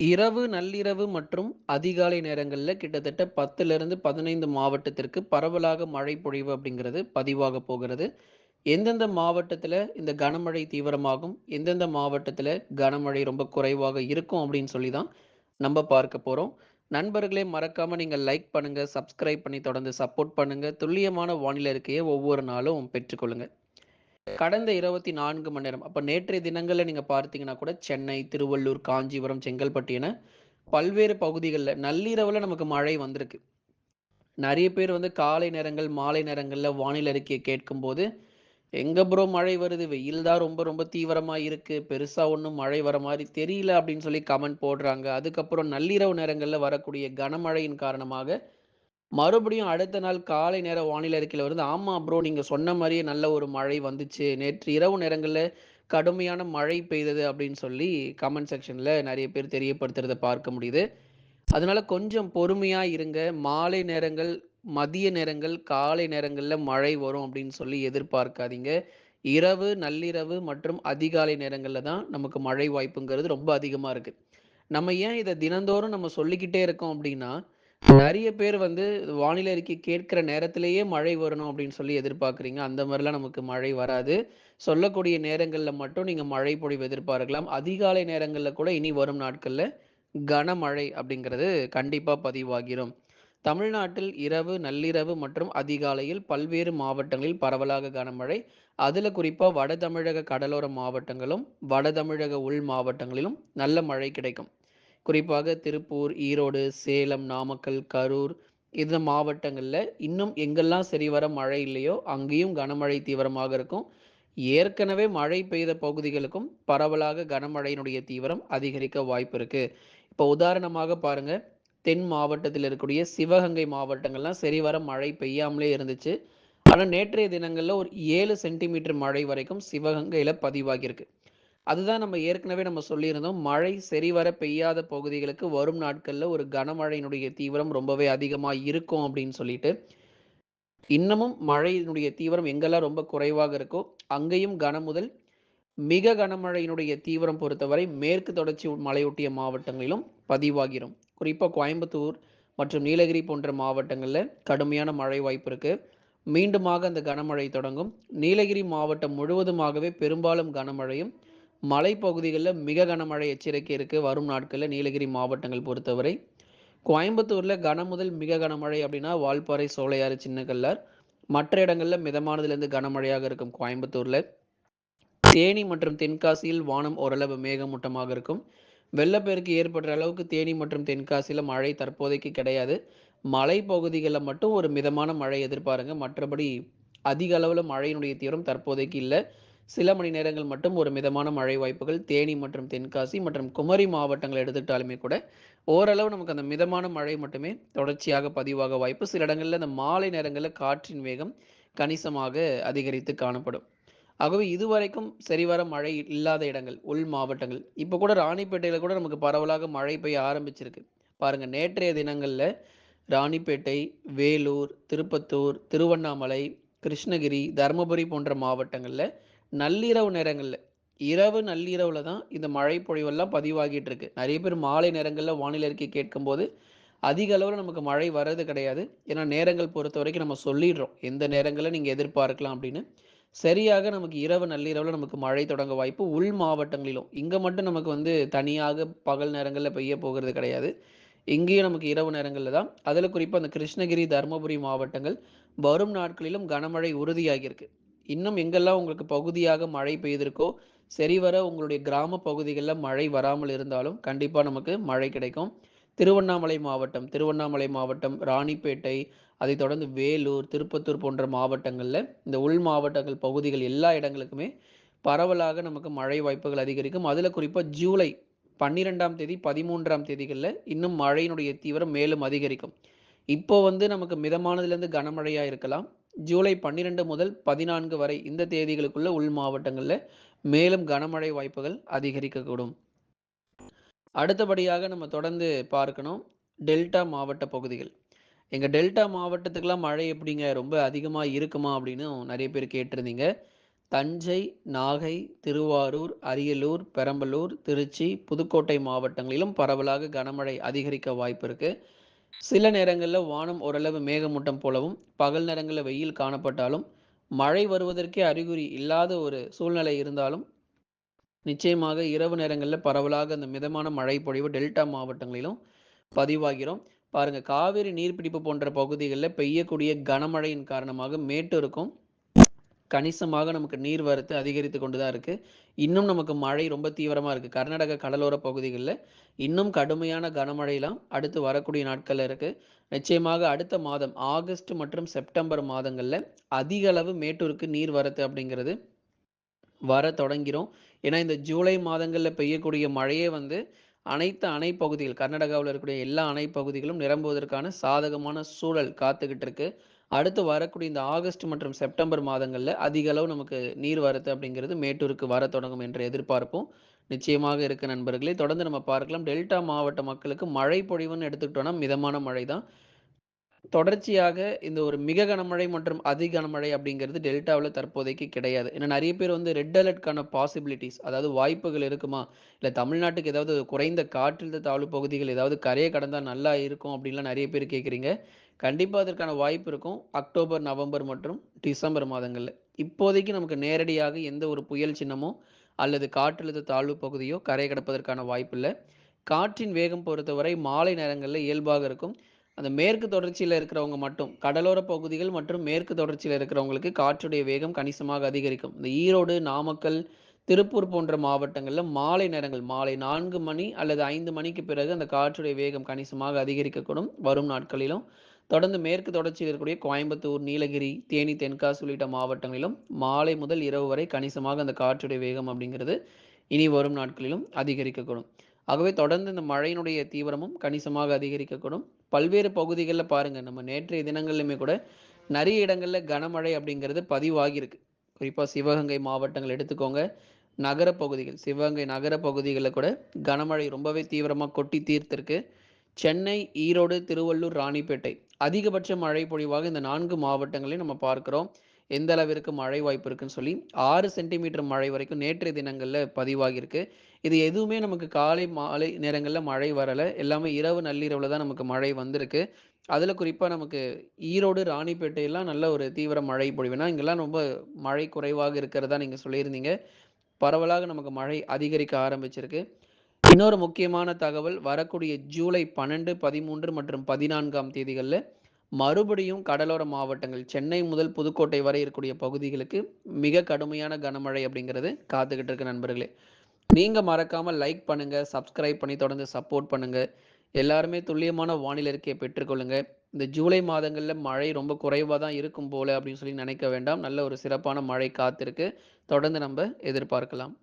இரவு, நள்ளிரவு மற்றும் அதிகாலை நேரங்களில் கிட்டத்தட்ட 10லிருந்து 15 மாவட்டத்திற்கு பரவலாக மழை பொழிவு அப்படிங்கிறது பதிவாக போகிறது. எந்தெந்த மாவட்டத்தில் இந்த கனமழை தீவிரமாகும், எந்தெந்த மாவட்டத்தில் கனமழை ரொம்ப குறைவாக இருக்கும் அப்படின்னு சொல்லி தான் நம்ம பார்க்க போகிறோம் நண்பர்களே மறக்காமல் நீங்கள் லைக் பண்ணுங்கள் சப்ஸ்கிரைப் பண்ணி தொடர்ந்து சப்போர்ட் பண்ணுங்கள் துல்லியமான வானிலை இருக்கையே ஒவ்வொரு நாளும் பெற்றுக்கொள்ளுங்கள் கடந்த 24 மணி நேரம் அப்ப நேற்றைய தினங்கள்ல நீங்க பார்த்தீங்கன்னா கூட சென்னை, திருவள்ளூர், காஞ்சிபுரம், செங்கல்பட்டு என பல்வேறு பகுதிகள்ல நள்ளிரவுல நமக்கு மழை வந்திருக்கு. நிறைய பேர் வந்து காலை நேரங்கள், மாலை நேரங்கள்ல வானிலை அறிக்கையை கேட்கும்போது, "எங்க ப்ரோ மழை வருது? வெயில் தான் ரொம்ப ரொம்ப தீவிரமா இருக்கு. பெருசா ஒண்ணும் மழை வர மாதிரி தெரியல." அப்படின்னு சொல்லி கமெண்ட் போடுறாங்க. அதுக்கப்புறம் நள்ளிரவு நேரங்கள்ல வரக்கூடிய கனமழையின் காரணமாக, மறுபடியும் அடுத்த நாள் காலை நேர வானிலை அறிக்கையில் வருது, ஆமாம் ப்ரோ நீங்கள் சொன்ன மாதிரியே நல்ல ஒரு மழை வந்துச்சு. நேற்று இரவு நேரங்களில் கடுமையான மழை பெய்தது." அப்படின்னு சொல்லி கமெண்ட் செக்ஷனில் நிறைய பேர் தெரியப்படுத்துறதை பார்க்க முடியுது. அதனால கொஞ்சம் பொறுமையாக இருங்க. மாலை நேரங்கள், மதிய நேரங்கள், காலை நேரங்களில் மழை வரும் அப்படின்னு சொல்லி எதிர்பார்க்காதீங்க. இரவு, நள்ளிரவு மற்றும் அதிகாலை நேரங்களில் தான் நமக்கு மழை வாய்ப்புங்கிறது ரொம்ப அதிகமாக இருக்குது நம்ம ஏன் இதை தினந்தோறும் நம்ம சொல்லிக்கிட்டே இருக்கோம் அப்படின்னா, நிறைய பேர் வந்து வானிலை அறிக்கை கேட்கிற நேரத்திலேயே மழை வரணும் அப்படின்னு சொல்லி எதிர்பார்க்குறீங்க அந்த மாதிரிலாம் நமக்கு மழை வராது. சொல்லக்கூடிய நேரங்களில் மட்டும் நீங்கள் மழை பொழிவு எதிர்பார்க்கலாம். அதிகாலை நேரங்களில் கூட இனி வரும் நாட்களில் கனமழை அப்படிங்கிறது கண்டிப்பாக பதிவாகிரும். தமிழ்நாட்டில் இரவு, நள்ளிரவு மற்றும் அதிகாலையில் பல்வேறு மாவட்டங்களில் பரவலாக கனமழை. அதில் குறிப்பாக வட தமிழக கடலோர மாவட்டங்களும், வட தமிழக உள் மாவட்டங்களிலும் நல்ல மழை கிடைக்கும். குறிப்பாக திருப்பூர், ஈரோடு, சேலம், நாமக்கல், கரூர் இந்த மாவட்டங்களில் இன்னும் எங்கெல்லாம் சரிவர மழை இல்லையோ, அங்கேயும் கனமழை தீவிரமாக இருக்கும். ஏற்கனவே மழை பெய்த பகுதிகளுக்கும் பரவலாக கனமழையினுடைய தீவிரம் அதிகரிக்க வாய்ப்பு இருக்கு. இப்போ உதாரணமாக பாருங்க, தென் மாவட்டத்தில் இருக்கக்கூடிய சிவகங்கை மாவட்டங்கள்லாம் சரிவர மழை பெய்யாமலே இருந்துச்சு. ஆனால் நேற்றைய தினங்களில் ஒரு ஏழு சென்டிமீட்டர் மழை வரைக்கும் சிவகங்கையில் பதிவாகியிருக்கு. அதுதான் நம்ம ஏற்கனவே நம்ம சொல்லியிருந்தோம். மழை சரிவர பெய்யாத பகுதிகளுக்கு வரும் நாட்களில் ஒரு கனமழையினுடைய தீவிரம் ரொம்பவே அதிகமாக இருக்கும் அப்படின்னு சொல்லிட்டு. இன்னமும் மழையினுடைய தீவிரம் எங்கெல்லாம் ரொம்ப குறைவாக இருக்கோ, அங்கேயும் கன முதல் மிக கனமழையினுடைய தீவிரம் பொறுத்தவரை மேற்கு தொடர்ச்சி மலையொட்டிய மாவட்டங்களிலும் பதிவாகிரும். குறிப்பாக கோயம்புத்தூர் மற்றும் நீலகிரி போன்ற மாவட்டங்களில் கடுமையான மழை வாய்ப்பு இருக்குது மீண்டுமாக அந்த கனமழை தொடங்கும். நீலகிரி மாவட்டம் முழுவதுமாகவே பெரும்பாலும் கனமழையும், மலைப்பகுதிகளில் மிக கனமழை எச்சரிக்கை இருக்கு வரும் நாட்களில் நீலகிரி மாவட்டங்கள் பொறுத்தவரை. கோயம்புத்தூரில் கன முதல் மிக கனமழை அப்படின்னா வால்பாறை, சோலையாறு, சின்னக்கல்லார். மற்ற இடங்களில் மிதமானதுலேருந்து கனமழையாக இருக்கும் கோயம்புத்தூரில் தேனி மற்றும் தென்காசியில் வானம் ஓரளவு மேகமூட்டமாக இருக்கும். வெள்ளப்பெருக்கு ஏற்படுற அளவுக்கு தேனி மற்றும் தென்காசியில் மழை தற்போதைக்கு கிடையாது. மலைப்பகுதிகளில் மட்டும் ஒரு மிதமான மழை எதிர்பாருங்க. மற்றபடி அதிக அளவில் மழையினுடைய தீவிரம் தற்போதைக்கு இல்லை சில மணி நேரங்கள் மட்டும் ஒரு மிதமான மழை வாய்ப்புகள் தேனி மற்றும் தென்காசி மற்றும் குமரி மாவட்டங்களை எடுத்துக்கிட்டாலுமே கூட, ஓரளவு நமக்கு அந்த மிதமான மழை மட்டுமே தொடர்ச்சியாக பதிவாக வாய்ப்பு. சில இடங்களில் அந்த மாலை நேரங்களில் காற்றின் வேகம் கணிசமாக அதிகரித்து காணப்படும். ஆகவே இதுவரைக்கும் சரிவர மழை இல்லாத இடங்கள், உள் மாவட்டங்கள். இப்போ கூட ராணிப்பேட்டையில் கூட நமக்கு பரவலாக மழை பெய்ய ஆரம்பிச்சிருக்கு. பாருங்கள் நேற்றைய தினங்களில் ராணிப்பேட்டை, வேலூர், திருப்பத்தூர், திருவண்ணாமலை, கிருஷ்ணகிரி, தர்மபுரி போன்ற மாவட்டங்களில் நள்ளிரவு நேரங்களில் இரவு நள்ளிரவில் தான் இந்த மழை பொழிவெல்லாம் பதிவாகிட்டு இருக்கு. நிறைய பேர் மாலை நேரங்களில் வானிலை அறிக்கை கேட்கும்போது, அதிக அளவில் நமக்கு மழை வர்றது கிடையாது. ஏன்னா நேரங்கள் பொறுத்த வரைக்கும் நம்ம சொல்லிடுறோம். எந்த நேரங்களில் நீங்கள் எதிர்பார்க்கலாம் அப்படின்னு. சரியாக நமக்கு இரவு நள்ளிரவில் நமக்கு மழை தொடங்க வாய்ப்பு உள் மாவட்டங்களிலும். இங்கே மட்டும் நமக்கு வந்து தனியாக பகல் நேரங்களில் பெய்ய போகிறது கிடையாது. இங்கேயும் நமக்கு இரவு நேரங்களில் தான். அதில் குறிப்பாக அந்த கிருஷ்ணகிரி, தர்மபுரி மாவட்டங்கள் வரும் நாட்களிலும் கனமழை உறுதியாகியிருக்கு. இன்னும் எங்கெல்லாம் உங்களுக்கு பகுதியாக மழை பெய்திருக்கோ, சரிவர உங்களுடைய கிராம பகுதிகளில் மழை வராமல் இருந்தாலும் கண்டிப்பாக நமக்கு மழை கிடைக்கும். திருவண்ணாமலை மாவட்டம் திருவண்ணாமலை மாவட்டம், ராணிப்பேட்டை, அதைத் தொடர்ந்து வேலூர், திருப்பத்தூர் போன்ற மாவட்டங்களில் இந்த உள் மாவட்டங்கள் பகுதிகள் எல்லா இடங்களுக்குமே பரவலாக நமக்கு மழை வாய்ப்புகள் அதிகரிக்கும். அதில் குறிப்பாக ஜூலை 12ஆம் தேதி, பதிமூன்றாம் தேதிகளில் இன்னும் மழையினுடைய தீவிரம் மேலும் அதிகரிக்கும். இப்போ வந்து நமக்கு மிதமானதுலேருந்து கனமழையாக இருக்கலாம். ஜூலை 12 முதல் 14 வரை இந்த தேதிகளுக்குள்ள உள் மாவட்டங்களில் மேலும் கனமழை வாய்ப்புகள் அதிகரிக்கக்கூடும். அடுத்தபடியாக நம்ம தொடர்ந்து பார்க்கணும். டெல்டா மாவட்ட பகுதிகள். எங்கள் டெல்டா மாவட்டத்துக்கெலாம் மழை எப்படிங்க? ரொம்ப அதிகமாக இருக்குமா? அப்படின்னும் நிறைய பேர் கேட்டிருந்தீங்க. தஞ்சை, நாகை, திருவாரூர், அரியலூர், பெரம்பலூர், திருச்சி, புதுக்கோட்டை மாவட்டங்களிலும் பரவலாக கனமழை அதிகரிக்க வாய்ப்பு இருக்குது சில நேரங்களில் வானம் ஓரளவு மேகமூட்டம் போலவும், பகல் நேரங்களில் வெயில் காணப்பட்டாலும், மழை வருவதற்கே அறிகுறி இல்லாத ஒரு சூழ்நிலை இருந்தாலும், நிச்சயமாக இரவு நேரங்களில் பரவலாக அந்த மிதமான மழை பொழிவு டெல்டா மாவட்டங்களிலும் பதிவாகிறோம். பாருங்கள் காவிரி நீர்பிடிப்பு போன்ற பகுதிகளில் பெய்யக்கூடிய கனமழையின் காரணமாக மேட்டூருக்கும் கணிசமாக நமக்கு நீர்வரத்து அதிகரித்து கொண்டு தான் இருக்குது இன்னும் நமக்கு மழை ரொம்ப தீவிரமாக இருக்குது கர்நாடக கடலோர பகுதிகளில் இன்னும் கடுமையான கனமழையெல்லாம் அடுத்து வரக்கூடிய நாட்களில் இருக்குது நிச்சயமாக அடுத்த மாதம் ஆகஸ்ட் மற்றும் செப்டம்பர் மாதங்களில் அதிக அளவு மேட்டூருக்கு நீர்வரத்து அப்படிங்கிறது வர தொடங்கிரும். ஏன்னா, இந்த ஜூலை மாதங்களில் பெய்யக்கூடிய மழையே வந்து அனைத்து அணை பகுதிகள் கர்நாடகாவில் இருக்கக்கூடிய எல்லா அணை பகுதிகளும் நிரம்புவதற்கான சாதகமான சூழல் காத்துக்கிட்டு இருக்குது அடுத்து வரக்கூடிய இந்த ஆகஸ்ட் மற்றும் செப்டம்பர் மாதங்களில் அதிக அளவு நமக்கு நீர் வரத்து அப்படிங்கிறது மேட்டூருக்கு வர தொடங்கும் என்ற எதிர்பார்ப்பும் நிச்சயமாக இருக்க நண்பர்களே. தொடர்ந்து நம்ம பார்க்கலாம். டெல்டா மாவட்ட மக்களுக்கு மழை பொழிவுன்னு எடுத்துக்கிட்டோம்னா மிதமான மழை தான். தொடர்ச்சியாக இந்த ஒரு மிக கனமழை மற்றும் அதி கனமழை அப்படிங்கிறது டெல்டாவில் தற்போதைக்கு கிடையாது. ஏன்னா நிறைய பேர் வந்து ரெட் அலர்ட்கான பாசிபிலிட்டிஸ் அதாவது வாய்ப்புகள் இருக்குமா? இல்லை தமிழ்நாட்டுக்கு ஏதாவது குறைந்த காற்றழுத்த தாழ்வு பகுதிகள் ஏதாவது கரையை கடந்தால் நல்லா இருக்கும் அப்படின்லாம் நிறைய பேர் கேட்குறீங்க. கண்டிப்பாக அதற்கான வாய்ப்பு இருக்கும். அக்டோபர், நவம்பர் மற்றும் டிசம்பர் மாதங்களில் இப்போதைக்கு நமக்கு நேரடியாக எந்த ஒரு புயல் சின்னமோ அல்லது காற்றழுத்த தாழ்வு பகுதியோ கரை கடப்பதற்கான இல்லை காற்றின் வேகம் பொறுத்தவரை மாலை நேரங்களில் இயல்பாக இருக்கும். அந்த மேற்கு தொடர்ச்சியில் இருக்கிறவங்க மட்டும் கடலோர பகுதிகள் மற்றும் மேற்கு தொடர்ச்சியில் இருக்கிறவங்களுக்கு காற்றுடைய வேகம் கணிசமாக அதிகரிக்கும். இந்த ஈரோடு, நாமக்கல், திருப்பூர் போன்ற மாவட்டங்களில் மாலை நேரங்கள் மாலை நான்கு மணி அல்லது ஐந்து மணிக்கு பிறகு அந்த காற்றுடைய வேகம் கணிசமாக அதிகரிக்கக்கூடும் வரும் நாட்களிலும். தொடர்ந்து மேற்கு தொடர்ச்சியில் இருக்கக்கூடிய கோயம்புத்தூர், நீலகிரி, தேனி, தென்காசி உள்ளிட்ட மாவட்டங்களிலும் மாலை முதல் இரவு வரை கணிசமாக அந்த காற்றுடைய வேகம் அப்படிங்கிறது இனி வரும் நாட்களிலும் அதிகரிக்கக்கூடும். ஆகவே தொடர்ந்து இந்த மழையினுடைய தீவிரமும் கணிசமாக அதிகரிக்கக்கூடும். பல்வேறு பகுதிகளில் பாருங்கள் நம்ம நேற்றைய தினங்கள்லையுமே கூட நிறைய இடங்களில் கனமழை அப்படிங்கிறது பதிவாகியிருக்கு. குறிப்பாக சிவகங்கை மாவட்டங்கள் எடுத்துக்கோங்க. நகர பகுதிகள் சிவகங்கை நகர பகுதிகளில் கூட கனமழை ரொம்பவே தீவிரமாக கொட்டி தீர்த்திருக்கு. சென்னை, ஈரோடு, திருவள்ளூர், ராணிப்பேட்டை அதிகபட்ச மழை பொழிவாக இந்த நான்கு மாவட்டங்களையும் நம்ம பார்க்குறோம் எந்த அளவிற்கு மழை வாய்ப்பு இருக்குன்னு சொல்லி ஆறு சென்டிமீட்டர் மழை வரைக்கும் நேற்றைய தினங்களில் பதிவாகியிருக்கு. இது எதுவுமே நமக்கு காலை, மாலை நேரங்களில் மழை வரலை எல்லாமே இரவு நள்ளிரவில் தான் நமக்கு மழை வந்திருக்கு. அதில் குறிப்பாக நமக்கு ஈரோடு, ராணிப்பேட்டையெல்லாம் நல்ல ஒரு தீவிர மழை பொழிவுனா இங்கெல்லாம் ரொம்ப மழை குறைவாக இருக்கிறதா நீங்கள் சொல்லியிருந்தீங்க. பரவலாக நமக்கு மழை அதிகரிக்க ஆரம்பிச்சிருக்கு. இன்னொரு முக்கியமான தகவல் வரக்கூடிய ஜூலை 12, 13 மற்றும் பதினான்காம் தேதிகளில் மறுபடியும் கடலோர மாவட்டங்கள் சென்னை முதல் புதுக்கோட்டை வரை இருக்கக்கூடிய பகுதிகளுக்கு மிக கடுமையான கனமழை அப்படிங்கிறது காத்துக்கிட்டு இருக்கு நண்பர்களே. நீங்கள் மறக்காமல் லைக் பண்ணுங்கள் சப்ஸ்கிரைப் பண்ணி தொடர்ந்து சப்போர்ட் பண்ணுங்கள் எல்லாருமே துல்லியமான வானிலை இருக்கையை பெற்றுக்கொள்ளுங்க. இந்த ஜூலை மாதங்களில் மழை ரொம்ப குறைவாக தான் இருக்கும் போல அப்படின்னு சொல்லி நினைக்க வேண்டாம். நல்ல ஒரு சிறப்பான மழை காத்திருக்கு. தொடர்ந்து நம்ம எதிர்பார்க்கலாம்.